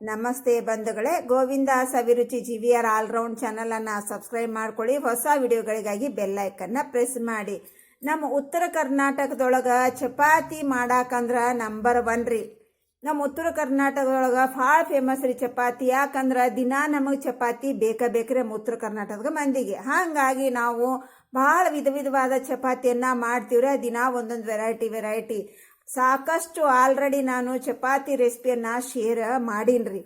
ನಮಸ್ತೆ ಬಂಧುಗಳೇ, Govinda Saviruchi G V R allround ಚಾನಲನ್ನು ಸಬ್ಸ್ಕ್ರೈಬ್ ಮಾಡ್ಕೊಳ್ಳಿ. ಹೊಸ ವಿಡಿಯೋಗಳಿಗಾಗಿ ಬೆಲ್ ಐಕನ್ನ ಪ್ರೆಸ್ ಮಾಡಿ. ನಮ್ಮ ಉತ್ತರ ಕರ್ನಾಟಕದೊಳಗೆ ಚಪಾತಿ ಮಾಡಾಕಂದ್ರೆ ನಂಬರ್ ಒನ್ ರೀ. ನಮ್ಮ ಉತ್ತರ ಕರ್ನಾಟಕದೊಳಗೆ ಭಾಳ ಫೇಮಸ್ ರೀ ಚಪಾತಿ. ಯಾಕಂದ್ರೆ ದಿನಾ ನಮಗೆ ಚಪಾತಿ ಬೇಕ ಬೇಕ್ರಿ ನಮ್ಮ ಉತ್ತರ ಕರ್ನಾಟಕದ ಮಂದಿಗೆ. ಹಾಗಾಗಿ ನಾವು ಭಾಳ ವಿಧ ವಿಧವಾದ ಚಪಾತಿಯನ್ನು ಮಾಡ್ತೀವ್ರಿ. ದಿನಾ ಒಂದೊಂದು ವೆರೈಟಿ ವೆರೈಟಿ ಸಾಕಷ್ಟು ಆಲ್ರೆಡಿ ನಾನು ಚಪಾತಿ ರೆಸಿಪಿಯನ್ನು ಶೇರ್ ಮಾಡೀನ್ರಿ.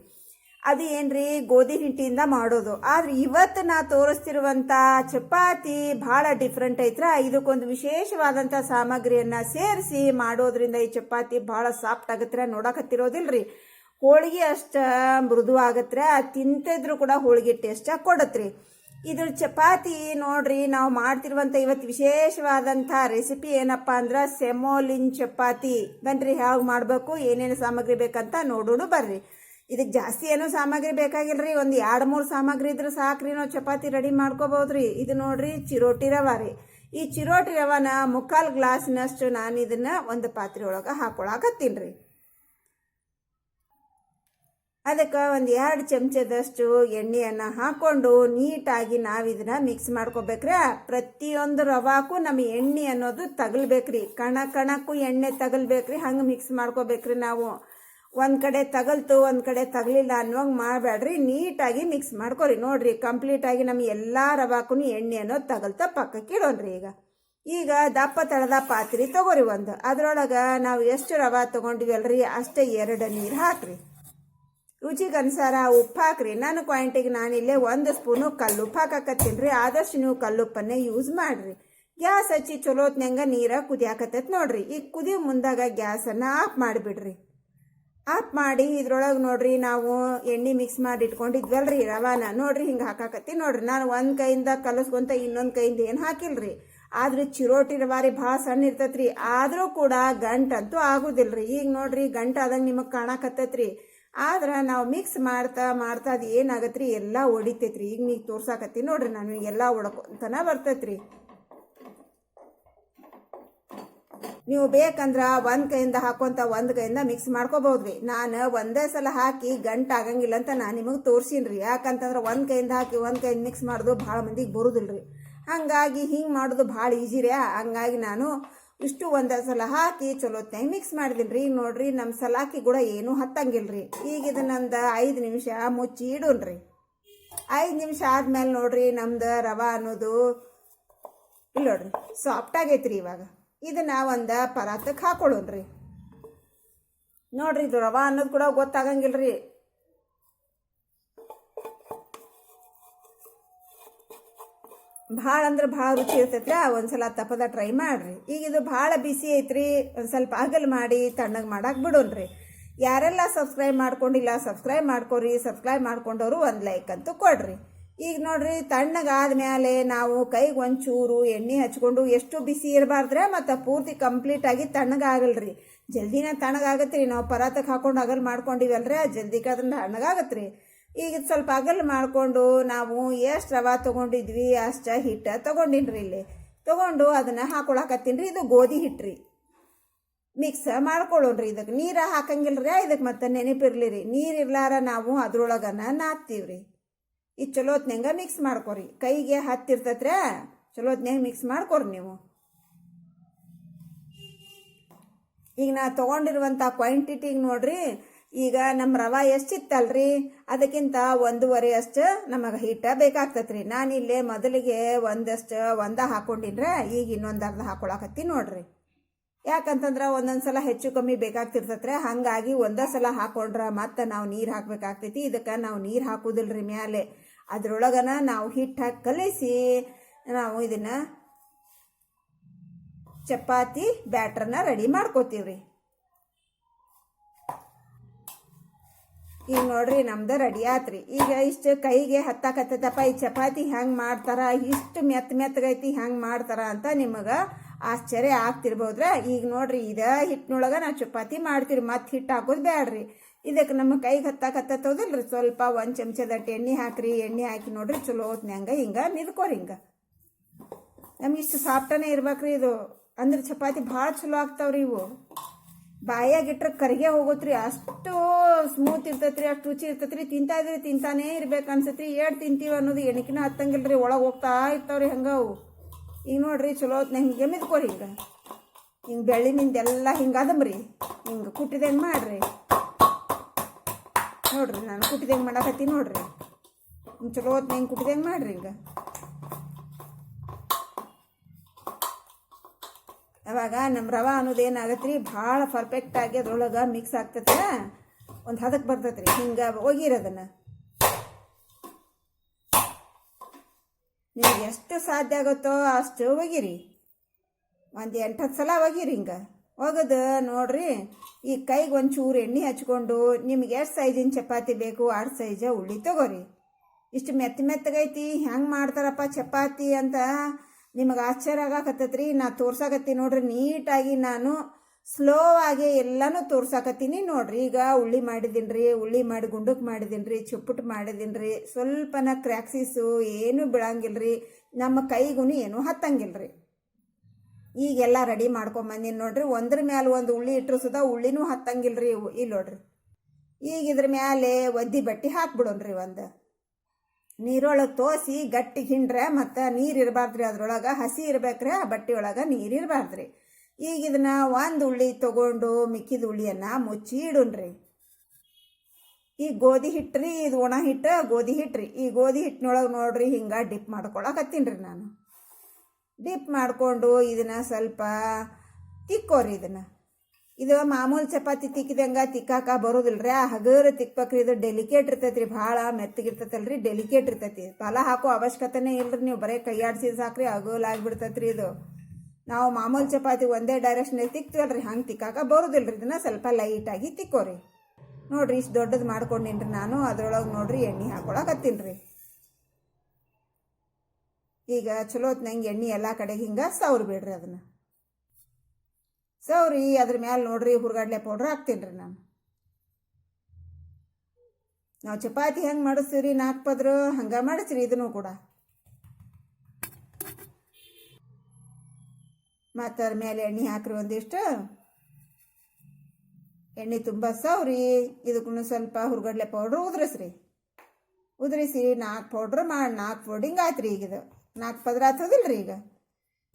ಅದು ಏನ್ರಿ? ಗೋಧಿ ಹಿಟ್ಟಿಂದ ಮಾಡೋದು. ಆದ್ರೆ ಇವತ್ತು ನಾ ತೋರಿಸ್ತಿರುವಂತ ಚಪಾತಿ ಬಹಳ ಡಿಫ್ರೆಂಟ್ ಐತ್ರ. ಇದಕ್ಕೊಂದು ವಿಶೇಷವಾದಂತ ಸಾಮಗ್ರಿಯನ್ನ ಸೇರಿಸಿ ಮಾಡೋದ್ರಿಂದ ಈ ಚಪಾತಿ ಬಹಳ ಸಾಫ್ಟ್ ಆಗತ್ರ, ನೋಡಕತ್ತಿರೋದಿಲ್ರಿ. ಹೋಳಿಗೆ ಅಷ್ಟ ಮೃದು ಆಗತ್ರೆ ತಿಂತಿದ್ರು ಕೂಡ ಹೋಳಿಗೆ ಟೇಸ್ಟ್ ಕೊಡತ್ರಿ. ಇದ್ರ ಚಪಾತಿ ನೋಡ್ರಿ, ನಾವು ಮಾಡ್ತಿರುವಂತ ಇವತ್ತು ವಿಶೇಷವಾದಂಥ ರೆಸಿಪಿ ಏನಪ್ಪ ಅಂದ್ರೆ ಸೆಮೋಲಿನ್ ಚಪಾತಿ. ಬನ್ರಿ, ಹೇಗೆ ಮಾಡಬೇಕು, ಏನೇನು ಸಾಮಗ್ರಿ ಬೇಕಂತ ನೋಡೋಣ ಬರ್ರಿ. ಇದಕ್ಕೆ ಜಾಸ್ತಿ ಏನೂ ಸಾಮಗ್ರಿ ರೀ ಒಂದು ಎರಡು ಮೂರು ಸಾಮಗ್ರಿ ಇದ್ರೆ ಸಾಕ್ರಿ, ನಾವು ಚಪಾತಿ ರೆಡಿ ಮಾಡ್ಕೋಬಹುದ್ರಿ ಇದು ನೋಡ್ರಿ ಚಿರೋಟಿ ರವೆ ರೀ. ಈ ಚಿರೋಟಿ ರವನ ಮುಕ್ಕಾಲು ಗ್ಲಾಸ್ನಷ್ಟು ನಾನು ಇದನ್ನ ಒಂದು ಪಾತ್ರೆ ಒಳಗೆ ಹಾಕೊಳಕತ್ತೀನಿ ರೀ. ಅದಕ್ಕೆ ಒಂದು ಎರಡು ಚಮಚದಷ್ಟು ಎಣ್ಣೆಯನ್ನು ಹಾಕ್ಕೊಂಡು ನೀಟಾಗಿ ನಾವು ಇದನ್ನ ಮಿಕ್ಸ್ ಮಾಡ್ಕೋಬೇಕ್ರಿ ಪ್ರತಿಯೊಂದು ರವಾಕ್ಕೂ ನಮ್ಮ ಎಣ್ಣೆ ಅನ್ನೋದು ತಗಲ್ಬೇಕ್ರಿ. ಕಣ ಕಣಕ್ಕೂ ಎಣ್ಣೆ ತಗಲ್ಬೇಕ್ರಿ, ಹಂಗೆ ಮಿಕ್ಸ್ ಮಾಡ್ಕೋಬೇಕ್ರಿ ನಾವು. ಒಂದು ಕಡೆ ತಗಲ್ತು, ಒಂದು ಕಡೆ ತಗಲಿಲ್ಲ ಅನ್ನೋಂಗೆ ಮಾಡಬೇಡ್ರಿ ನೀಟಾಗಿ ಮಿಕ್ಸ್ ಮಾಡ್ಕೊರಿ. ನೋಡ್ರಿ ಕಂಪ್ಲೀಟಾಗಿ ನಮ್ಮ ಎಲ್ಲ ರವಾಕ್ಕೂ ಎಣ್ಣೆ ಅನ್ನೋದು ತಗಲ್ತಾ ಪಕ್ಕಕ್ಕೆ ಇಡೋಣ್ರಿ ಈಗ. ಈಗ ದಪ್ಪ ತಳದ ಪಾತ್ರೆ ತಗೋರಿ ಒಂದು. ಅದರೊಳಗೆ ನಾವು ಎಷ್ಟು ರವಾ ತೊಗೊಂಡಿವಲ್ರಿ, ಅಷ್ಟೇ ಎರಡು ನೀರು ಹಾಕ್ರಿ. ರುಚಿಗೆ ಅನುಸಾರ ಉಪ್ಪು ಹಾಕ್ರಿ. ನನ್ನ ಕ್ವಾಂಟಿಗೆ ಇಲ್ಲೇ ಒಂದು ಸ್ಪೂನು ಕಲ್ಲುಪ್ಪು ಹಾಕಕತ್ತೀನಿ ರೀ. ಆದಷ್ಟು ನೀವು ಕಲ್ಲುಪ್ಪನ್ನೇ ಯೂಸ್ ಮಾಡಿರಿ. ಗ್ಯಾಸ್ ಹಚ್ಚಿ ಚಲೋತ್ನಂಗ ನೀರ ಕುದಿಯಾಕತ್ತೈತೆ ನೋಡ್ರಿ. ಈಗ ಕುದಿ ಮುಂದಾಗ ಗ್ಯಾಸನ್ನು ಆಫ್ ಮಾಡಿಬಿಡ್ರಿ. ಆಫ್ ಮಾಡಿ ಇದ್ರೊಳಗೆ ನೋಡ್ರಿ ನಾವು ಎಣ್ಣೆ ಮಿಕ್ಸ್ ಮಾಡಿ ಇಟ್ಕೊಂಡಿದ್ವಲ್ರಿ ರವಾನ. ನೋಡ್ರಿ ಹಿಂಗೆ ಹಾಕಾಕತ್ತಿ ನೋಡ್ರಿ. ನಾನು ಒಂದು ಕೈಯಿಂದ ಕಲಸ್ಕೊಂತ ಇನ್ನೊಂದು ಕೈಯಿಂದ ಏನು ಹಾಕಿಲ್ರಿ. ಆದ್ರೆ ಚಿರೋಟಿ ರವಾರಿ ಭಾಳ ಸಣ್ಣ ಇರ್ತೈತ್ರಿ. ಆದರೂ ಕೂಡ ಗಂಟಂತೂ ಆಗುದಿಲ್ರಿ. ಈಗ ನೋಡ್ರಿ ಗಂಟ ಆದಂಗೆ ನಿಮಗೆ ಕಾಣಕತ್ತೈತ್ರಿ. ಆದ್ರೆ ನಾವು ಮಿಕ್ಸ್ ಮಾಡ್ತಾ ಮಾಡ್ತಾ ಅದು ಏನಾಗತ್ರಿ? ಎಲ್ಲ ಹೊಡಿತೈತ್ರಿ ಈಗ ನೀವು ತೋರ್ಸಾಕತ್ತಿ ನೋಡ್ರಿ ನಾನು. ಎಲ್ಲ ಒಡಕೊಂತನ ಬರ್ತೈತ್ರಿ. ನೀವು ಬೇಕಂದ್ರೆ ಒಂದು ಕೈಯಿಂದ ಹಾಕೊಂತ ಒಂದು ಕೈಯಿಂದ ಮಿಕ್ಸ್ ಮಾಡ್ಕೋಬಹುದ್ರಿ ನಾನು ಒಂದೇ ಸಲ ಹಾಕಿ ಗಂಟು ಆಗಂಗಿಲ್ಲ ಅಂತ ನಾನು ನಿಮಗೆ ತೋರ್ಸೀನ್ರಿ. ಯಾಕಂತಂದ್ರೆ ಒಂದು ಕೈಯಿಂದ ಹಾಕಿ ಒಂದು ಕೈಯಿಂದ ಮಿಕ್ಸ್ ಮಾಡೋದು ಭಾಳ ಮಂದಿಗೆ ಬರುದಿಲ್ರಿ. ಹಂಗಾಗಿ ಹಿಂಗೆ ಮಾಡೋದು ಭಾಳ ಈಜಿ ರೀ. ಹಂಗಾಗಿ ನಾನು ಇಷ್ಟು ಒಂದು ಸಲ ಹಾಕಿ, ಚಲೋ ಚಲೋತ್ನಾಗ ಮಿಕ್ಸ್ ಮಾಡಿದಿಲ್ರಿ ರೀ ನೋಡ್ರಿ ನಮ್ಮ ಸಲಾಕಿ ಕೂಡ ಏನೂ ಹತ್ತಂಗಿಲ್ರಿ. ಈಗ ಇದನ್ನೊಂದು ಐದು ನಿಮಿಷ ಮುಚ್ಚಿ ಇಡೋಣ್ರಿ ಐದು ನಿಮಿಷ ಆದ್ಮೇಲೆ ನೋಡ್ರಿ, ನಮ್ದು ರವಾ ಅನ್ನೋದು ಇಲ್ಲ ನೋಡ್ರಿ ಸಾಫ್ಟ್ ಆಗೈತ್ರಿ ಇವಾಗ. ಇದನ್ನ ಒಂದು ಪರಾತಕ್ಕೆ ಹಾಕೊಳ್ಳೋಣ್ರಿ ನೋಡ್ರಿ, ಇದು ರವಾ ಅನ್ನೋದು ಕೂಡ ಗೊತ್ತಾಗಂಗಿಲ್ರಿ. ಭಾಳ ಅಂದ್ರೆ ಭಾಳ ರುಚಿ ಇರ್ತೈತ್ರಿ ಒಂದ್ಸಲ ತಪ್ಪದ ಟ್ರೈ ಮಾಡ್ರಿ. ಈಗ ಇದು ಭಾಳ ಬಿಸಿ ಐತ್ರಿ, ಒಂದು ಸ್ವಲ್ಪ ಅಗಲ್ ಮಾಡಿ ತಣ್ಣಗೆ ಮಾಡಕ್ಕೆ ಬಿಡೋಣ್ರಿ. ಯಾರೆಲ್ಲ ಸಬ್ಸ್ಕ್ರೈಬ್ ಮಾಡ್ಕೊಂಡಿಲ್ಲ ಸಬ್ಸ್ಕ್ರೈಬ್ ಮಾಡ್ಕೊರಿ ಸಬ್ಸ್ಕ್ರೈಬ್ ಮಾಡ್ಕೊಂಡವರು ಒಂದು ಲೈಕ್ ಅಂತೂ ಕೊಡ್ರಿ. ಈಗ ನೋಡ್ರಿ ತಣ್ಣಗಾದ ಮೇಲೆ ನಾವು ಕೈಗೆ ಒಂಚೂರು ಎಣ್ಣೆ ಹಚ್ಕೊಂಡು ಎಷ್ಟು ಬಿಸಿ ಇರಬಾರ್ದ್ರೆ, ಮತ್ತು ಪೂರ್ತಿ ಕಂಪ್ಲೀಟಾಗಿ ತಣ್ಣಗಾಗಲ್ರಿ ಜಲ್ದಿನ ತಣ್ಣಗಾಗತ್ತೆ ರೀ ನಾವು ಪರಾತಕ್ಕೆ ಹಾಕೊಂಡು ಅಗಲ್ ಮಾಡ್ಕೊಂಡಿವಲ್ರಿ ಜಲ್ದಿಗೆ ಅದನ್ನ ತಣ್ಣಗಾಗತ್ತೆ ರೀ ಈಗ ಸ್ವಲ್ಪ ಅಗಲ್ ಮಾಡಿಕೊಂಡು ನಾವು ಎಷ್ಟು ರವೆ ತೊಗೊಂಡಿದ್ವಿ, ಅಷ್ಟು ಹಿಟ್ಟು ತೊಗೊಂಡಿನ್ರಿ ಇಲ್ಲಿ. ತೊಗೊಂಡು ಅದನ್ನು ಹಾಕೊಳಕತ್ತೀನಿ ಇದು ಗೋಧಿ ಹಿಟ್ಟು ಮಿಕ್ಸ್ ಮಾಡ್ಕೊಳ್ಳೋಣ್ರಿ ಇದಕ್ಕೆ ನೀರು ಹಾಕಂಗಿಲ್ರಿ ಇದಕ್ಕೆ ಮತ್ತೆ ನೆನಪಿರ್ಲಿ ರೀ ನೀರು ಇರ್ಲಾರ ನಾವು ಅದ್ರೊಳಗನ ನಾದ್ತೀವಿ ರೀ ಇದು ಚಲೋತ್ನಂಗ ಮಿಕ್ಸ್ ಮಾಡ್ಕೊರಿ. ಕೈಗೆ ಹತ್ತಿರ್ತತ್ರ ಚಲೋತ್ನಾಗ ಮಿಕ್ಸ್ ಮಾಡ್ಕೊರಿ ನೀವು. ಈಗ ನಾ ತೊಗೊಂಡಿರುವಂಥ ಕ್ವಾಂಟಿಟಿಗೆ ನೋಡ್ರಿ ಈಗ ನಮ್ಮ ರವೆ ಎಷ್ಟಿತ್ತಲ್ರಿ? ಅದಕ್ಕಿಂತ ಒಂದೂವರೆ ಅಷ್ಟು ನಮಗೆ ಹಿಟ್ಟ ಬೇಕಾಗ್ತತ್ರಿ. ನಾನು ಇಲ್ಲೇ ಮೊದಲಿಗೆ ಒಂದಷ್ಟು ಒಂದ ಹಾಕೊಂಡಿನ್ರ, ಈಗ ಇನ್ನೊಂದು ಅರ್ಧ ಹಾಕೊಳಕತ್ತಿ ನೋಡ್ರಿ. ಯಾಕಂತಂದ್ರೆ ಒಂದೊಂದು ಸಲ ಹೆಚ್ಚು ಕಮ್ಮಿ ಬೇಕಾಗ್ತಿರ್ತತ್ರೆ. ಹಾಗಾಗಿ ಒಂದೇ ಸಲ ಹಾಕೊಂಡ್ರೆ ಮತ್ತೆ ನಾವು ನೀರು ಹಾಕ್ಬೇಕಾಗ್ತೈತಿ. ಇದಕ್ಕೆ ನಾವು ನೀರು ಹಾಕೋದಿಲ್ರಿ ಮ್ಯಾಲೆ. ಅದ್ರೊಳಗನ ನಾವು ಹಿಟ್ಟು ಹಾಕಿ ಕಲಿಸಿ ನಾವು ಇದನ್ನು ಚಪಾತಿ, ಬ್ಯಾಟ್ರನ್ನ ರೆಡಿ ಮಾಡ್ಕೋತೀವ್ರಿ. ಈಗ ನೋಡ್ರಿ ನಮ್ದು ರೆಡಿ ಆತ್ರಿ. ಈಗ ಇಷ್ಟು ಕೈಗೆ ಹತ್ತಾಕತ್ತದಪ್ಪ, ಈ ಚಪಾತಿ ಹೆಂಗೆ ಮಾಡ್ತಾರ, ಇಷ್ಟು ಮೆತ್ತ ಮೆತ್ತಗೈತಿ ಹೆಂಗೆ ಮಾಡ್ತಾರ ಅಂತ ನಿಮಗೆ ಆಶ್ಚರ್ಯ ಆಗ್ತಿರ್ಬೋದ್ರ? ಈಗ ನೋಡ್ರಿ ಇದ ಹಿಟ್ಟಿನೊಳಗೆ ನಾವು ಚಪಾತಿ ಮಾಡ್ತೀರಿ ಮತ್ತೆ ಹಿಟ್ಟು ಹಾಕೋದು ಬೇಡ್ರಿ ಇದಕ್ಕೆ ನಮ್ಮ ಕೈಗೆ ಹತ್ತಾಕತ್ತದಲ್ರಿ ಸ್ವಲ್ಪ ಒಂದು ಚಮಚದಟ್ಟು ಎಣ್ಣೆ ಹಾಕ್ರಿ, ಎಣ್ಣೆ ಹಾಕಿ ನೋಡ್ರಿ ಚಲೋ ಹೊತ್ನ್ಯಾಂಗ ಹಿಂಗೆ ನಿದ್ಕೋರಿ ಹಿಂಗೆ. ನಮ್ಗೆ ಇಷ್ಟು ಸಾಫ್ಟನೇ ಇರ್ಬೇಕ್ರಿ ಇದು. ಅಂದ್ರೆ ಚಪಾತಿ ಭಾಳ ಚಲೋ ಆಗ್ತಾವ್ರಿ ಇವು. ಬಾಯಾಗಿಟ್ರೆ ಕರಿಗೆ ಹೋಗೋತ್ರಿ, ಅಷ್ಟು ಸ್ಮೂತ್ ಇರ್ತೈತ್ರಿ, ಅಷ್ಟು ರುಚಿ ಇರ್ತೈತ್ರಿ. ತಿಂತಾ ಇದ್ರಿ ತಿಂತಾನೇ ಇರ್ಬೇಕು ಅನ್ಸತ್ರಿ. ಏಟ್ ತಿಂತೀವಿ ಅನ್ನೋದು ಎಣಕಿನ ಹತ್ತಂಗಿಲ್ರಿ ಒಳಗೆ ಹೋಗ್ತಾ ಇರ್ತಾವ್ರಿ ಅವು. ಈಗ ನೋಡ್ರಿ, ಚಲೋ ಹೊತ್ನ ಹಿಂಗೆ ಮಿದ್ಕೋರಿ ಹಿಂಗೆ. ಹಿಂಗೆ ಬೆಳ್ಳಿ ನಿಂದೆಲ್ಲ ಹಿಂಗೆ ಅದಮ್ರಿ ಹಿಂಗೆ ಕುಟ್ಟಿದಂಗೆ ಮಾಡ್ರಿ. ನೋಡ್ರಿ, ನಾನು ಕುಟ್ಟಿದಂಗೆ ಮಾಡಕತ್ತೀನಿ ನೋಡ್ರಿ. ಹಿಂಗೆ ಚಲೋ ಹೊತ್ನ ಹಿಂಗೆ ಕುಟ್ಟಿದಂಗೆ ಮಾಡ್ರಿ ಹಿಂಗೆ. ಅವಾಗ ನಮ್ಮ ರವೆ ಅನ್ನೋದು ಏನಾಗತ್ತೆ ರೀ ಭಾಳ ಪರ್ಫೆಕ್ಟಾಗಿ ಅದ್ರೊಳಗೆ ಮಿಕ್ಸ್ ಆಗ್ತೈತೆ ಒಂದು ಹದಕ್ಕೆ ಬರ್ತೈತೆ ರೀ ಹಿಂಗೆ ಒಗಿರೋದನ್ನು ನಿಮ್ಗೆ ಎಷ್ಟು ಸಾಧ್ಯ ಆಗುತ್ತೋ ಅಷ್ಟು ಒಗಿರಿ ಒಂದು ಎಂಟು ಹತ್ತು ಸಲ ಒಗಿರಿ ಹಿಂಗೆ. ಒಗದು ನೋಡ್ರಿ. ಈ ಕೈಗೆ ಒಂಚೂರು ಚೂರು ಎಣ್ಣೆ ಹಚ್ಕೊಂಡು ನಿಮ್ಗೆ ಎಷ್ಟು ಸೈಜಿನ ಚಪಾತಿ ಬೇಕು ಆರು ಸೈಜ ಉಳ್ಳಿ ತಗೋರಿ. ಇಷ್ಟು ಮೆತ್ತ ಮೆತ್ತಗೈತಿ. ಹೆಂಗೆ ಮಾಡ್ತಾರಪ್ಪ ಚಪಾತಿ ಅಂತ ನಿಮಗೆ ಆಶ್ಚರ್ಯ ಆಗಾಕತ್ತೈತ್ರಿ, ನಾ ತೋರ್ಸಾಕತ್ತೀನಿ ನೋಡ್ರಿ, ನೀಟಾಗಿ ನಾನು ಸ್ಲೋ ಆಗಿ ಎಲ್ಲನೂ ತೋರ್ಸಾಕತ್ತೀನಿ ನೋಡ್ರಿ. ಈಗ ಉಳ್ಳಿ ಮಾಡಿದ್ದೀನಿ ಉಳ್ಳಿ ಮಾಡಿ ಗುಂಡಕ್ಕೆ ಮಾಡಿದ್ದೀನಿ ರೀ ಚುಪ್ಪಟ್ಟು ಮಾಡಿದ್ದೀನಿ ಸ್ವಲ್ಪನ ಕ್ರ್ಯಾಕ್ಸಿಸು ಏನೂ ಬೀಳಂಗಿಲ್ಲ ನಮ್ಮ ಕೈಗೂ ಏನೂ ಹತ್ತಂಗಿಲ್ಲ ರೀ ಈಗೆಲ್ಲ ರೆಡಿ ಮಾಡ್ಕೊಂಬಂದಿನಿ ನೋಡ್ರಿ. ಒಂದ್ರ ಮ್ಯಾಲೆ ಒಂದು ಉಳ್ಳಿ ಇಟ್ಟರು ಸುದ ಉಳ್ಳಿನೂ ಹತ್ತಂಗಿಲ್ಲ ಇಲ್ಲಿ ನೋಡ್ರಿ. ಈಗ ಇದ್ರ ಮ್ಯಾಲೆ ಒದ್ದಿ ಬಟ್ಟೆ ಹಾಕ್ಬಿಡೋಣ್ರಿ ಒಂದು. ನೀರೊಳಗೆ ತೋಸಿ ಗಟ್ಟಿ ಹಿಂಡ್ರೆ ಮತ್ತು ನೀರು ಇರಬಾರ್ದ್ರಿ ಅದ್ರೊಳಗೆ, ಹಸಿ ಇರ್ಬೇಕ್ರಿ, ಆ ಬಟ್ಟೆ ಒಳಗೆ ನೀರು ಇರಬಾರ್ದ್ರಿ. ಈಗ ಇದನ್ನ ಒಂದು ಉಳ್ಳಿ ತೊಗೊಂಡು ಮಿಕ್ಕಿದ ಉಳ್ಳಿಯನ್ನು ಮುಚ್ಚಿ ಇಡುಣ್ರಿ ಈ ಗೋಧಿ ಹಿಟ್ರಿ, ಇದು ಒಣ ಹಿಟ್ಟು, ಗೋಧಿ ಹಿಟ್ರಿ. ಈ ಗೋಧಿ ಹಿಟ್ಟಿನೊಳಗೆ ನೋಡ್ರಿ ಹಿಂಗೆ ಡಿಪ್ ಮಾಡ್ಕೊಳಕತ್ತೀನಿ ನಾನು. ಡಿಪ್ ಮಾಡಿಕೊಂಡು ಇದನ್ನು ಸ್ವಲ್ಪ ತಿಕ್ಕೋರಿ ಇದನ್ನು. ಇದು ಮಾಮೂಲು ಚಪಾತಿ ತಿಕ್ಕಿದಂಗ ತಿಕ್ಕಾಕ ಬರೋದಿಲ್ಲ ರೀ ಆ ಹಗರ ತಿಕ್ಬೇಕ್ರಿ ಇದು ಡೆಲಿಕೇಟ್ ಇರ್ತೈತ್ರಿ, ಭಾಳ ಮೆತ್ತಗಿರ್ತೈತಲ್ರಿ ಡೆಲಿಕೇಟ್ ಇರ್ತೈತಿ. ಫಲ ಹಾಕೋ ಅವಶ್ಯಕತೆನೇ ಇಲ್ರಿ, ನೀವು ಬರೀ ಕೈಯಾಡ್ಸಿದ್ ಸಾಕ್ರಿ, ಹಗಲ್ ಆಗಿಬಿಡ್ತೈತಿ ರೀ ಇದು. ನಾವು ಮಾಮೂಲು ಚಪಾತಿ ಒಂದೇ ಡೈರೆಕ್ಷನಲ್ಲಿ ತಿಕ್ತೀವಲ್ಲ ರೀ ಹಂಗೆ ತಿಕ್ಕಾಕ ಬರೋದಿಲ್ಲ ಇದನ್ನ ಸ್ವಲ್ಪ ಲೈಟಾಗಿ ತಿಕ್ಕೋರಿ. ನೋಡ್ರಿ, ಇಷ್ಟು ದೊಡ್ಡದು ಮಾಡ್ಕೊಂಡಿನ್ರಿ ನಾನು, ಅದ್ರೊಳಗೆ ನೋಡ್ರಿ, ಎಣ್ಣೆ ಹಾಕೊಳಕತ್ತೀನಿ ಈಗ ಚಲೋ ಹೊತ್ನಂಗೆ ಎಣ್ಣೆ ಎಲ್ಲ ಕಡೆಗೆ ಹಿಂಗೆ ಸವ್ರು ಬಿಡ್ರಿ ಅದನ್ನು. ಸವ್ರಿ ಅದ್ರ ಮ್ಯಾಲೆ ನೋಡ್ರಿ, ಹುರ್ಗಡ್ಲೆ ಪೌಡ್ರ್ ಹಾಕ್ತೀನಿ ರೀ ನಾನು. ನಾವು ಚಪಾತಿ ಹೆಂಗೆ ಮಾಡಿಸ್ತೀವಿ ನಾಲ್ಕು ಪದ್ರು ಹಂಗೆ ಮಾಡಿಸ್ರಿ ಇದನ್ನು ಕೂಡ. ಮತ್ತು ಅದ್ರ ಮೇಲೆ ಎಣ್ಣೆ ಹಾಕ್ರಿ ಒಂದಿಷ್ಟು. ಎಣ್ಣೆ ತುಂಬ ಸೌರಿ ಇದಕ್ಕೂ ಸ್ವಲ್ಪ ಹುರ್ಗಡ್ಲೆ ಪೌಡ್ರ್ ಉದ್ರಿಸ್ರಿ. ಉದುರಿಸಿ ನಾಲ್ಕು ಪೌಡ್ರ್ ಮಾಡಿ ನಾಲ್ಕು ಪೌಡಿಂಗ್ ಆಯ್ತು ರೀ ಈಗ ಇದು. ನಾಲ್ಕು ಪದ್ರ ಆಗ್ತದಿಲ್ಲ ರೀ ಈಗ.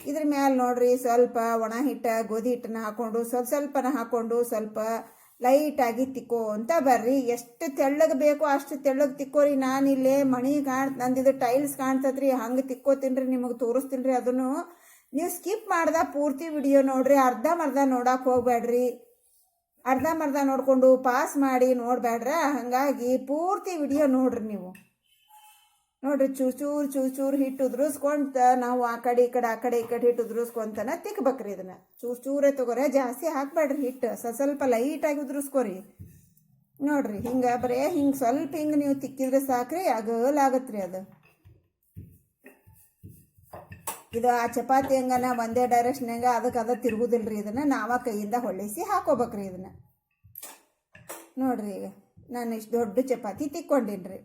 ಇದ್ರ ಮ್ಯಾಲೆ ನೋಡ್ರಿ ಸ್ವಲ್ಪ ಒಣ ಹಿಟ್ಟ, ಗೋಧಿ ಹಿಟ್ಟನ್ನ ಹಾಕೊಂಡು ಸ್ವಲ್ಪ ಸ್ವಲ್ಪನ ಹಾಕೊಂಡು ಸ್ವಲ್ಪ ಲೈಟಾಗಿ ತಿಕ್ಕೋ ಅಂತ ಬರ್ರಿ. ಎಷ್ಟು ತೆಳ್ಳಗೆ ಬೇಕೋ ಅಷ್ಟು ತೆಳ್ಳಗೆ ತಿಕ್ಕೋರಿ. ಇಲ್ಲೇ ಮಣಿ ಕಾಣ್ ನಂದಿದು ಟೈಲ್ಸ್ ಕಾಣ್ತದ್ರಿ. ಹಂಗೆ ತಿಕ್ಕೋತೀನಿ ರೀ ನಿಮಗೆ ತೋರಿಸ್ತೀನಿ ರೀ ಅದನ್ನು. ನೀವು ಸ್ಕಿಪ್ ಮಾಡ್ದ ಪೂರ್ತಿ ವಿಡಿಯೋ ನೋಡ್ರಿ. ಅರ್ಧ ಮರ್ಧ ನೋಡಕ್ಕೆ ಹೋಗ್ಬೇಡ್ರಿ ಅರ್ಧ ಮರ್ಧ ನೋಡಿಕೊಂಡು ಪಾಸ್ ಮಾಡಿ ನೋಡಬೇಡ್ರ ಹಾಗಾಗಿ ಪೂರ್ತಿ ವಿಡಿಯೋ ನೋಡ್ರಿ ನೀವು. ನೋಡ್ರಿ ಚೂಚೂರು ಚೂಚೂರು ಹಿಟ್ಟು ಉದುರಿಸ್ಕೊಂತ ನಾವು ಆ ಕಡೆ ಈ ಕಡೆ ಆ ಕಡೆ ಈ ಕಡೆ ಹಿಟ್ಟು ಉದುರಿಸ್ಕೊಂತನ ತಿಕ್ಬೇಕ್ರಿ ಇದನ್ನ. ಚೂರು ಚೂರೇ ತಗೋರಿ, ಜಾಸ್ತಿ ಹಾಕ್ಬೇಡ್ರಿ ಹಿಟ್ಟು ಸ್ವಲ್ಪ ಲೈಟಾಗಿ ಉದುರಿಸ್ಕೋರಿ. ನೋಡ್ರಿ, ಹಿಂಗೆ ಬರೇ ಹಿಂಗೆ ಸ್ವಲ್ಪ ಹಿಂಗೆ ನೀವು ತಿಕ್ಕಿದ್ರೆ ಸಾಕ್ರಿ ಅಗಲಾಗತ್ರಿ ಅದು. ಇದು ಆ ಚಪಾತಿ ಹಂಗನ ಒಂದೇ ಡೈರೆಕ್ಷನ್ಯಾಗ ಅದಕ್ಕೆ ಅದ ತಿರುಗುದಿಲ್ರಿ ಇದನ್ನು. ನಾವ ಕೈಯಿಂದ ಹೊಳ್ಳಿಸಿ ಹಾಕೋಬೇಕ್ರಿ ಇದನ್ನು. ನೋಡ್ರಿ ಈಗ, ನಾನು ಇಷ್ಟು ದೊಡ್ಡ ಚಪಾತಿ ತಿಕ್ಕೊಂಡಿನ್ರಿ.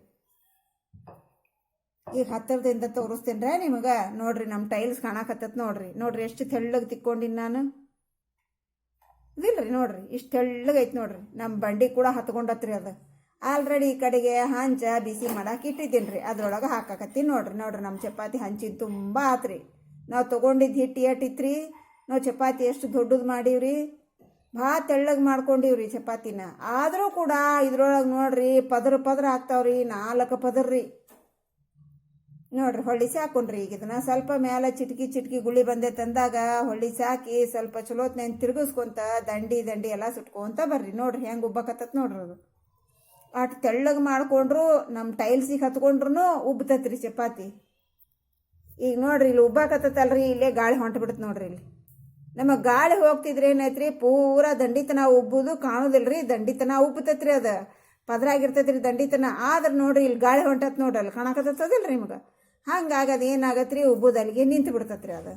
ಈಗ ಹತ್ತಿರದಿಂದ ತೋರಿಸ್ತೀನಿ ರೀ ನಿಮಗೆ? ನೋಡ್ರಿ ನಮ್ಮ ಟೈಲ್ಸ್ ಕಾಣಕತ್ತತ್ ನೋಡ್ರಿ. ನೋಡ್ರಿ ಎಷ್ಟು ತೆಳ್ಳಗೆ ತಿಕ್ಕೊಂಡಿನಿ ನಾನು. ಇದಿಲ್ರಿ ನೋಡ್ರಿ, ಇಷ್ಟು ತೆಳ್ಳಗೈತೆ ನೋಡ್ರಿ. ನಮ್ಮ ಬಂಡಿ ಕೂಡ ಹತ್ಕೊಂಡತ್ರಿ ಅದು. ಆಲ್ರೆಡಿ ಈ ಕಡೆಗೆ ಹಂಚ, ಬಿಸಿ ಮಾಡಕ್ಕೆ ಇಟ್ಟಿದ್ದೀನಿ ರೀ ಅದ್ರೊಳಗೆ ಹಾಕಾಕತ್ತೀನಿ ನೋಡ್ರಿ. ನೋಡ್ರಿ ನಮ್ಮ ಚಪಾತಿ ಹಂಚಿನ ತುಂಬ ಆತ್ರಿ. ನಾವು ತೊಗೊಂಡಿದ್ದು ಹಿಟ್ಟು ಏಟಿತ್ರಿ ನಾವು ಚಪಾತಿ ಎಷ್ಟು ದೊಡ್ಡದು ಮಾಡೀವ್ರಿ? ಭಾಳ ತೆಳ್ಳಗೆ ಮಾಡ್ಕೊಂಡಿವ್ರಿ ಚಪಾತಿನ. ಆದರೂ ಕೂಡ ಇದ್ರೊಳಗೆ ನೋಡ್ರಿ ಪದ್ರ ಪದ್ರ ಹಾಕ್ತಾವ್ರಿ ನಾಲ್ಕು ಪದರ್ ರೀ ನೋಡ್ರಿ ಹೊಳ್ಳಿ ಸಾಕೊಂಡ್ರಿ ಈಗ ಇದನ್ನ ಸ್ವಲ್ಪ ಮೇಲೆ ಚಿಟಕಿ ಚಿಟಕಿ ಗುಳಿ ಬಂದೆ ತಂದಾಗ ಹೊಳ್ಳಿ ಸಾಕಿ ಸ್ವಲ್ಪ ಚಲೋತ್ನೇನು ತಿರುಗಿಸ್ಕೊಂತ ದಂಡಿ ದಂಡಿ ಎಲ್ಲ ಸುಟ್ಕೊಂತ ಬರ್ರಿ. ನೋಡ್ರಿ ಹೆಂಗೆ ಉಬ್ಬಕತ್ತತ್ ನೋಡ್ರಿ ಅದು. ಅಟ್ ತೆಳ್ಳಗೆ ಮಾಡ್ಕೊಂಡ್ರು ನಮ್ಮ ಟೈಲ್ಸಿಗೆ ಹತ್ಕೊಂಡ್ರು ಉಬ್ಬತತ್ರಿ ಚಪಾತಿ. ಈಗ ನೋಡ್ರಿ ಇಲ್ಲಿ ಉಬ್ಬಾಕತ್ತಲ್ರಿ ಇಲ್ಲೇ ಗಾಳಿ ಹೊಂಟ್ಬಿಡುತ್ತೆ ನೋಡ್ರಿ ಇಲ್ಲಿ. ನಮಗೆ ಗಾಳಿ ಹೋಗ್ತಿದ್ರೆ ಏನೈತ್ರಿ, ಪೂರಾ ದಂಡಿತನ ಉಬ್ಬುದು ಕಾಣುದಿಲ್ರಿ, ದಂಡಿತನ ಉಬ್ಬತತ್ರಿ ಅದು. ಪದ್ರಾಗಿರ್ತೈತ್ರಿ ದಂಡಿತನ. ಆದ್ರೆ ನೋಡ್ರಿ ಇಲ್ಲಿ ಗಾಳಿ ಹೊಂಟತ್ ನೋಡ್ರಿ ಅಲ್ಲಿ ಕಾಣಕತ್ತದಿಲ್ರಿ ನಿಮ್ಗೆ? ಹಂಗಾಗಿ ಅದು ಏನಾಗತ್ತೆ ರೀ ಉಬ್ಬುದು ಅಲ್ಲಿಗೆ ನಿಂತು ಬಿಡ್ತತ್ರಿ ಅದು.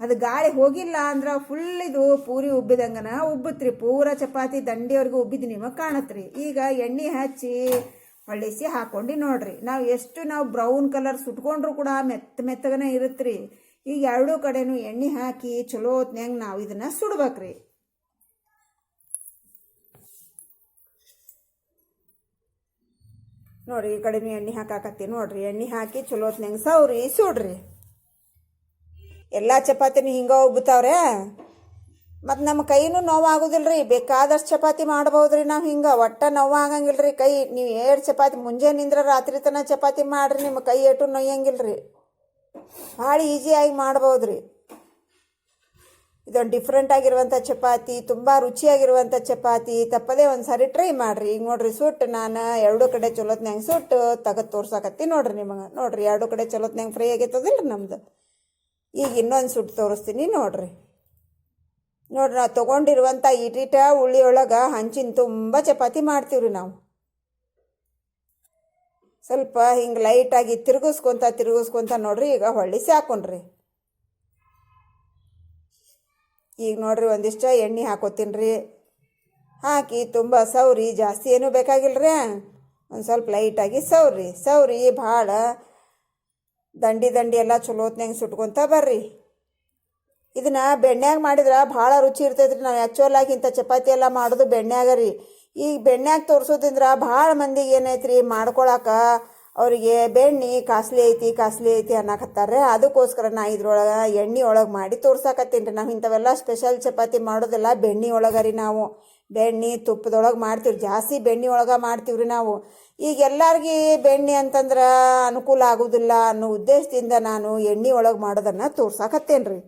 ಅದು ಗಾಳಿ ಹೋಗಿಲ್ಲ ಅಂದ್ರೆ ಫುಲ್ ಇದು ಪೂರಿ ಉಬ್ಬಿದಂಗನ ಉಬ್ಬತ್ರಿ. ಪೂರ ಚಪಾತಿ ದಂಡಿಯವ್ರಿಗೆ ಉಬ್ಬಿದ್ ನಿಮಗೆ ಕಾಣತ್ರಿ. ಈಗ ಎಣ್ಣೆ ಹಚ್ಚಿ ಹೊಳ್ಳಿಸಿ ಹಾಕೊಂಡು ನೋಡ್ರಿ. ನಾವು ಎಷ್ಟು ನಾವು ಬ್ರೌನ್ ಕಲರ್ ಸುಟ್ಕೊಂಡ್ರು ಕೂಡ ಮೆತ್ತ ಮೆತ್ತಗನೇ ಇರುತ್ತೆ ರೀ ಈಗ ಎರಡೂ ಕಡೆನೂ ಎಣ್ಣೆ ಹಾಕಿ ಚಲೋ ಹೊತ್ನ್ಯಾಗ ನಾವು ಇದನ್ನು ಸುಡ್ಬೇಕ್ರಿ. ನೋಡ್ರಿ ಈ ಕಡೆನೂ ಎಣ್ಣೆ ಹಾಕಾಕತ್ತಿ ನೋಡ್ರಿ, ಎಣ್ಣೆ ಹಾಕಿ ಚಲೋತ್ನಂಗೆ ಸೌರಿ ಸುಡ್ರಿ. ಎಲ್ಲ ಚಪಾತಿನೂ ಹಿಂಗೆ ಹೋಗ್ಬಿತಾವ್ರೆ ಮತ್ತು ನಮ್ಮ ಕೈನೂ ನೋವು ಆಗೋದಿಲ್ಲ ರೀ ಬೇಕಾದಷ್ಟು ಚಪಾತಿ ಮಾಡ್ಬೋದು ರೀ ನಾವು ಹಿಂಗೆ, ಒಟ್ಟ ನೋವು ಆಗಂಗಿಲ್ಲ ರೀ ಕೈ. ನೀವು ಎರಡು ಚಪಾತಿ ಮುಂಜಾನಿಂದ್ರ ರಾತ್ರಿ ತನಕ ಚಪಾತಿ ಮಾಡಿರಿ, ನಿಮ್ಮ ಕೈ ಏಟು ನೋಯಂಗಿಲ್ಲ ರೀ ಭಾಳ ಈಸಿಯಾಗಿ ಮಾಡ್ಬೋದು ರೀ ಇದೊಂದು ಡಿಫ್ರೆಂಟ್ ಆಗಿರುವಂಥ ಚಪಾತಿ, ತುಂಬ ರುಚಿಯಾಗಿರುವಂಥ ಚಪಾತಿ. ತಪ್ಪದೇ ಒಂದು ಸಾರಿ ಟ್ರೈ ಮಾಡಿರಿ. ಈಗ ನೋಡ್ರಿ ಸುಟ್ಟು ನಾನು ಎರಡು ಕಡೆ ಚಲೋತ್ನ್ಯಾಂಗ ಸುಟ್ಟು ತಗದು ತೋರ್ಸಾಕತ್ತಿ ನೋಡ್ರಿ ನಿಮಗೆ. ನೋಡ್ರಿ ಎರಡು ಕಡೆ ಚಲೋತ್ನ್ಯಾಂಗ ಫ್ರೈ ಆಗೈತದಿಲ್ಲ ರೀ ನಮ್ದು. ಈಗ ಇನ್ನೊಂದು ಸುಟ್ಟು ತೋರಿಸ್ತೀನಿ ನೋಡ್ರಿ. ನೋಡ್ರಿ ನಾವು ತೊಗೊಂಡಿರುವಂಥ ಇಟಿಟ ಉಳ್ಳಿ ಒಳಗೆ ಹಂಚಿನ ತುಂಬ ಚಪಾತಿ ಮಾಡ್ತೀವ್ರಿ ನಾವು. ಸ್ವಲ್ಪ ಹಿಂಗೆ ಲೈಟಾಗಿ ತಿರುಗಿಸ್ಕೊಂತ ತಿರುಗಿಸ್ಕೊಂತ ನೋಡ್ರಿ ಈಗ ಹೊಳ್ಳಿ ಸಾಕೊಂಡ್ರಿ ಈಗ ನೋಡ್ರಿ ಒಂದಿಷ್ಟು ಎಣ್ಣೆ ಹಾಕೋತೀನಿ ಹಾಕಿ ತುಂಬ ಸೌರಿ ಜಾಸ್ತಿ ಏನೂ ಬೇಕಾಗಿಲ್ಲ ರೀ ಒಂದು ಸ್ವಲ್ಪ ಲೈಟಾಗಿ ಸೌರಿ. ಸೌರಿ ಭಾಳ ದಂಡಿ ದಂಡಿ ಎಲ್ಲ ಚಲೋತ್ನಾಗ ಸುಟ್ಕೊತ ಬರ್ರಿ. ಇದನ್ನ ಬೆಣ್ಣೆಗೆ ಮಾಡಿದ್ರೆ ಭಾಳ ರುಚಿ ಇರ್ತೈತೆ ರೀ ನಾವು ಆಗಿ ಇಂಥ ಚಪಾತಿ ಎಲ್ಲ ಮಾಡೋದು ಬೆಣ್ಣೆಗೆ ರೀ. ಈಗ ಬೆಣ್ಣೆಗೆ ತೋರಿಸೋದ್ರಿಂದ ಭಾಳ ಮಂದಿಗೆ ಏನೈತೆ ರೀ ಮಾಡ್ಕೊಳಕ ಅವರಿಗೆ ಬೆಣ್ಣೆ ಕಾಸ್ಲಿ ಐತಿ ಕಾಸ್ಲಿ ಐತಿ ಅನ್ನಕತ್ತಾರೆ ಅದಕ್ಕೋಸ್ಕರ ನಾ ಇದ್ರೊಳಗೆ ಎಣ್ಣೆ ಒಳಗೆ ಮಾಡಿ ತೋರ್ಸಾಕತ್ತೀನಿ ರೀ. ನಾವು ಇಂಥವೆಲ್ಲ ಸ್ಪೆಷಲ್ ಚಪಾತಿ ಮಾಡೋದಿಲ್ಲ. ಬೆಣ್ಣೆ ಒಳಗೆ ರೀ ನಾವು. ಬೆಣ್ಣೆ ತುಪ್ಪದೊಳಗೆ ಮಾಡ್ತೀವಿ ಜಾಸ್ತಿ ಬೆಣ್ಣೆ ಒಳಗೆ ಮಾಡ್ತೀವಿ ರೀ ನಾವು. ಈಗ ಎಲ್ಲರಿಗೆ ಬೆಣ್ಣೆ ಅಂತಂದ್ರೆ ಅನುಕೂಲ ಆಗೋದಿಲ್ಲ ಅನ್ನೋ ಉದ್ದೇಶದಿಂದ ನಾನು ಎಣ್ಣೆ ಒಳಗೆ ಮಾಡೋದನ್ನು ತೋರ್ಸಾಕತ್ತೇನೆ ರೀ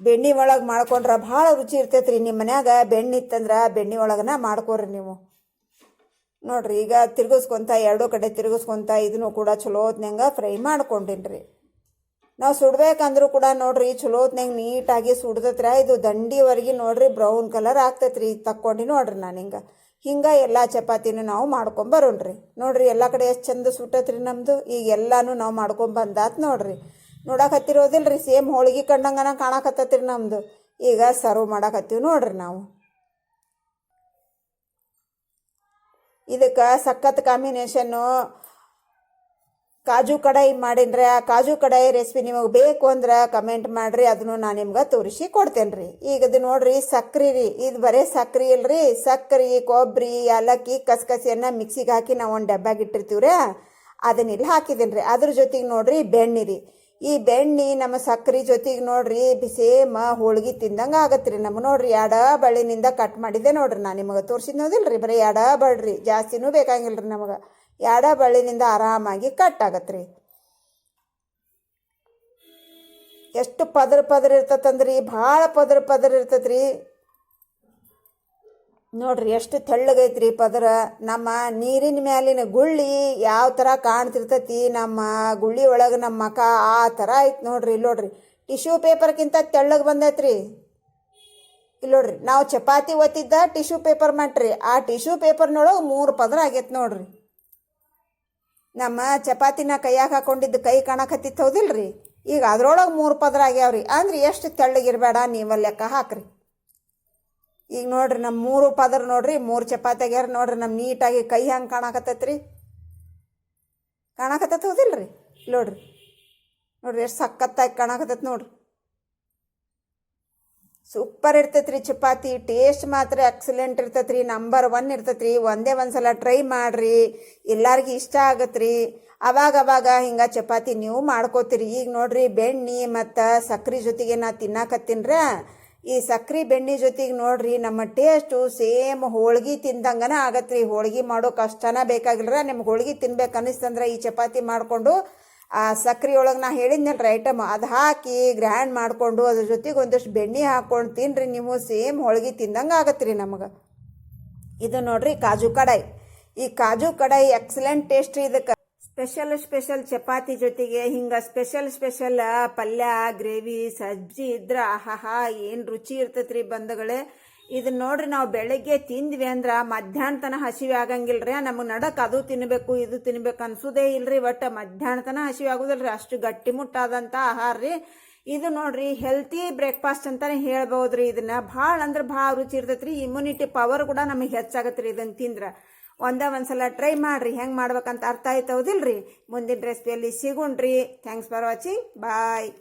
ಬೆಣ್ಣೆ ಒಳಗೆ ಮಾಡ್ಕೊಂಡ್ರೆ ಭಾಳ ರುಚಿ ಇರ್ತೈತೆ ರೀ ನಿಮ್ಮ ಮನ್ಯಾಗ ಬೆಣ್ಣೆ ಇತ್ತಂದ್ರೆ ಬೆಣ್ಣೆ ಒಳಗನ ಮಾಡ್ಕೊರಿ ನೀವು. ನೋಡ್ರಿ, ಈಗ ತಿರ್ಗಿಸ್ಕೊಂತ, ಎರಡೂ ಕಡೆ ತಿರ್ಗಿಸ್ಕೊಂತ, ಇದನ್ನು ಕೂಡ ಚಲೋ ಹೊತ್ನಂಗೆ ಫ್ರೈ ಮಾಡ್ಕೊಂಡಿನ್ರಿ. ನಾವು ಸುಡ್ಬೇಕಂದ್ರೂ ಕೂಡ ನೋಡ್ರಿ, ಚಲೋ ಹೊತ್ನಂಗೆ ನೀಟಾಗಿ ಸುಡ್ದತ್ರ ಇದು ದಂಡಿವರೆಗೆ ನೋಡ್ರಿ ಬ್ರೌನ್ ಕಲರ್ ಆಗ್ತೈತ್ರಿ ತಕ್ಕೊಂಡು ನೋಡ್ರಿ ನಾನು ಹಿಂಗೆ ಹಿಂಗೆ ಎಲ್ಲ ಚಪಾತಿನೂ ನಾವು ಮಾಡ್ಕೊಂಬರೋಣ್ರಿ ನೋಡ್ರಿ, ಎಲ್ಲ ಕಡೆ ಎಷ್ಟು ಚಂದ ಸುಟ್ಟತ್ರಿ ನಮ್ಮದು ಈಗ ಎಲ್ಲನೂ ನಾವು ಮಾಡ್ಕೊಂಬಂದಾತ್ ನೋಡ್ರಿ. ರೀ ಸೇಮ್ ಹೋಳಿಗೆ ಕಂಡಂಗನ ಕಾಣಕತ್ತತ್ರಿ ನಮ್ಮದು ಈಗ ಸರ್ವ್ ಮಾಡಕತ್ತೀವಿ ನೋಡ್ರಿ ನಾವು. ಇದಕ್ಕೆ ಸಖತ್ ಕಾಂಬಿನೇಷನ್ನು ಕಾಜು ಕಡಾಯಿ ಮಾಡಿನ್ರಿ. ಆ ಕಾಜು ಕಡಾಯಿ ರೆಸಿಪಿ ನಿಮಗೆ ಬೇಕು ಅಂದ್ರೆ ಕಮೆಂಟ್ ಮಾಡಿರಿ ಅದನ್ನು ನಾನು ನಿಮ್ಗೆ ತೋರಿಸಿ ಕೊಡ್ತೇನೆ ರೀ ಈಗ ಇದು ನೋಡಿರಿ ಸಕ್ರೆ ರೀ. ಇದು ಬರೀ ಸಕ್ರೆ ಇಲ್ರಿ. ಸಕ್ರೆ ಕೊಬ್ಬರಿ ಏಲಕ್ಕಿ ಕಸಕಸಿಯನ್ನು ಮಿಕ್ಸಿಗೆ ಹಾಕಿ ನಾವು ಒಂದು ಡಬ್ಬಾಗಿಟ್ಟಿರ್ತೀವ್ರಿ ಅದನ್ನಿಲ್ಲಿ ಹಾಕಿದ್ದೀನಿ ರೀ ಅದ್ರ ಜೊತೆಗೆ ನೋಡಿರಿ ಬೆಣ್ಣೆ ರೀ. ಈ ಬೆಣ್ಣೆ ನಮ್ಮ ಸಕ್ಕರೆ ಜೊತೆಗೆ ನೋಡ್ರಿ ಬಿಸೇಮ ಹೋಳ್ಗೆ ತಿಂದಂಗೆ ಆಗತ್ತೆ ರೀ ನಮಗೆ ನೋಡ್ರಿ ಎಡ ಬಳ್ಳಿನಿಂದ ಕಟ್ ಮಾಡಿದ್ದೆ ನೋಡ್ರಿ ನಾನು ನಿಮಗೆ. ತೋರಿಸಿದ್ನೋದಿಲ್ಲ ರೀ ಬರೀ ಎಡ ಬಳ್ಳಿ ಜಾಸ್ತಿನೂ ಬೇಕಾಗಿಲ್ಲ ನಮಗೆ. ಎಡ ಬಳ್ಳಿನಿಂದ ಆರಾಮಾಗಿ ಕಟ್ ಆಗತ್ತೆ ರೀ ಎಷ್ಟು ಪದರ ಪದರ ಇರ್ತತಂದ್ರಿ? ಭಾಳ ಪದರ ಪದರ ಇರ್ತೈತ್ರಿ. ನೋಡ್ರಿ, ಎಷ್ಟು ತೆಳ್ಳಗೈತ್ರಿ ಪದರ ನಮ್ಮ ನೀರಿನ ಮ್ಯಾಲಿನ ಗುಳ್ಳಿ ಯಾವ ಥರ ಕಾಣ್ತಿರ್ತೈತಿ, ನಮ್ಮ ಗುಳ್ಳಿ ಒಳಗೆ ನಮ್ಮ ಮಕ ಆ ಥರ ಐತೆ ನೋಡ್ರಿ ಇಲ್ಲಿ ನೋಡ್ರಿ. ಟಿಶ್ಯೂ ಪೇಪರ್ಗಿಂತ ತೆಳ್ಳಗೆ ಬಂದೈತ್ರಿ. ಇಲ್ಲಿ ನೋಡ್ರಿ, ನಾವು ಚಪಾತಿ ಒತ್ತಿದ್ದ ಟಿಶ್ಯೂ ಪೇಪರ್ ಮಾಡ್ರಿ, ಆ ಟಿಶ್ಯೂ ಪೇಪರ್ನೊಳಗೆ ಮೂರು ಪದರ ಆಗೈತೆ ನೋಡ್ರಿ. ನಮ್ಮ ಚಪಾತಿನ ಕೈಯಾಗ ಹಾಕೊಂಡಿದ್ದು ಕೈ ಕಾಣಕತ್ತಿತ್ತು ಹೌದಿಲ್ರಿ? ಈಗ ಅದರೊಳಗೆ ಮೂರು ಪದರ ಆಗ್ಯಾವ್ರಿ. ಅಂದ್ರೆ, ಎಷ್ಟು ತೆಳ್ಳಗಿರಬೇಡ, ನೀವು ಲೆಕ್ಕ ಹಾಕ್ರಿ. ಈಗ ನೋಡ್ರಿ ನಮ್ಮ ಮೂರು ಪದರ್ ನೋಡ್ರಿ, ಮೂರು ಚಪಾತಿ ಆಗ್ಯಾರ ನೋಡ್ರಿ ನಮ್ಮ ನೀಟಾಗಿ ಕೈ ಹಂಗೆ ಕಾಣಕತ್ತೈತ್ರಿ. ಹೌದಿಲ್ಲ ಹೌದಿಲ್ರಿ? ನೋಡ್ರಿ. ನೋಡ್ರಿ ಎಷ್ಟು ಸಖತ್ತಾಗಿ ಕಾಣಕತ್ತೈತಿ ನೋಡ್ರಿ. ಸೂಪರ್ ಇರ್ತೈತೆ ರೀ ಚಪಾತಿ ಟೇಸ್ಟ್ ಮಾತ್ರ ಎಕ್ಸಲೆಂಟ್ ಇರ್ತೈತೆ ರೀ ನಂಬರ್ ಒನ್ ಇರ್ತೈತೆ ರೀ ಒಂದೇ ಒಂದು ಸಲ ಟ್ರೈ ಮಾಡಿರಿ, ಎಲ್ಲರಿಗೂ ಇಷ್ಟ ಆಗತ್ತೆ ರೀ ಅವಾಗ ಅವಾಗ ಹಿಂಗೆ ಚಪಾತಿ ನೀವು ಮಾಡ್ಕೋತೀರಿ. ಈಗ ನೋಡ್ರಿ ಬೆಣ್ಣೆ ಮತ್ತು ಸಕ್ರೆ ಜೊತೆಗೆ ನಾ ತಿನ್ನಾಕತ್ತೀನಿ ಈ ಸಕ್ರೆ ಬೆಣ್ಣೆ ಜೊತೆಗೆ ನೋಡ್ರಿ ನಮ್ಮ ಟೇಸ್ಟು ಸೇಮ್ ಹೋಳ್ಗೆ ತಿಂದಂಗನ ಆಗತ್ತೆ ರೀ ಹೋಳ್ಗೆ ಮಾಡೋ ಕಷ್ಟನ ಬೇಕಾಗಿಲ್ಲ ನಿಮ್ಗೆ ಹೋಳ್ಗೆ ತಿನ್ಬೇಕು ಅನ್ನಿಸ್ತಂದ್ರೆ ಈ ಚಪಾತಿ ಮಾಡಿಕೊಂಡು, ಆ ಸಕ್ರೆ ಒಳಗೆ ನಾ ಹೇಳಿದ್ನಲ್ರಿ ಐಟಮ್ ಅದು ಹಾಕಿ ಗ್ರ್ಯಾಂಡ್ ಮಾಡಿಕೊಂಡು ಅದ್ರ ಜೊತೆಗೆ ಒಂದಷ್ಟು ಬೆಣ್ಣೆ ಹಾಕ್ಕೊಂಡು ತಿನ್ರಿ ನೀವು ಸೇಮ್ ಹೋಳ್ಗೆ ತಿಂದಂಗೆ ಆಗತ್ತೆ ರೀ ನಮಗೆ. ಇದು ನೋಡ್ರಿ ಕಾಜು ಕಡಾಯಿ. ಈ ಕಾಜು ಕಡಾಯಿ ಎಕ್ಸಲೆಂಟ್ ಟೇಸ್ಟ್ ರೀ ಇದಕ್ಕೆ. ಸ್ಪೆಷಲ್ ಸ್ಪೆಷಲ್ ಚಪಾತಿ ಜೊತೆಗೆ ಹಿಂಗೆ ಸ್ಪೆಷಲ್ ಸ್ಪೆಷಲ್ ಪಲ್ಯ ಗ್ರೇವಿ ಸಜ್ಜಿ ಇದ್ರೆ ಆಹಾಹಾ, ಏನು ರುಚಿ ಇರ್ತೈತೆ ರೀ ಬಂಧುಗಳೇ. ಇದನ್ನ ನೋಡ್ರಿ ನಾವು ಬೆಳಗ್ಗೆ ತಿಂದ್ವಿ ಅಂದ್ರೆ ಮಧ್ಯಾಹ್ನ ತನ ಹಸಿವೆ ಆಗಂಗಿಲ್ಲ ರೀ ನಮಗೆ ನಡಕ್ ಅದು ತಿನ್ನಬೇಕು ಇದು ತಿನ್ಬೇಕು ಅನ್ಸುದೇ ಇಲ್ರಿ. ಒಟ್ಟು ಮಧ್ಯಾಹ್ನ ತನ ಹಸಿವೆ ಅಷ್ಟು ಗಟ್ಟಿಮುಟ್ಟಾದಂಥ ಆಹಾರ ರೀ. ಇದು ನೋಡ್ರಿ ಹೆಲ್ತಿ ಬ್ರೇಕ್ಫಾಸ್ಟ್ ಅಂತಾನೆ ಹೇಳ್ಬಹುದ್ರಿ ಇದನ್ನ. ಭಾಳ ಅಂದ್ರೆ ಭಾಳ ರುಚಿ ಇರ್ತೈತ್ರಿ. ಇಮ್ಯುನಿಟಿ ಪವರ್ ಕೂಡ ನಮಗೆ ಹೆಚ್ಚಾಗತ್ತೆ ರೀ ಇದನ್ನು ತಿಂದ್ರೆ. ಒಂದೇ ಒಂದ್ಸಲ ಟ್ರೈ ಮಾಡ್ರಿ. ಹೆಂಗೆ ಮಾಡ್ಬೇಕಂತ ಅರ್ಥ ಆಯ್ತು ಹೌದಿಲ್ರಿ? ಮುಂದಿನ ರೆಸಿಪಿಯಲ್ಲಿ ಸಿಗುಣ್ರಿ. Thanks for watching bye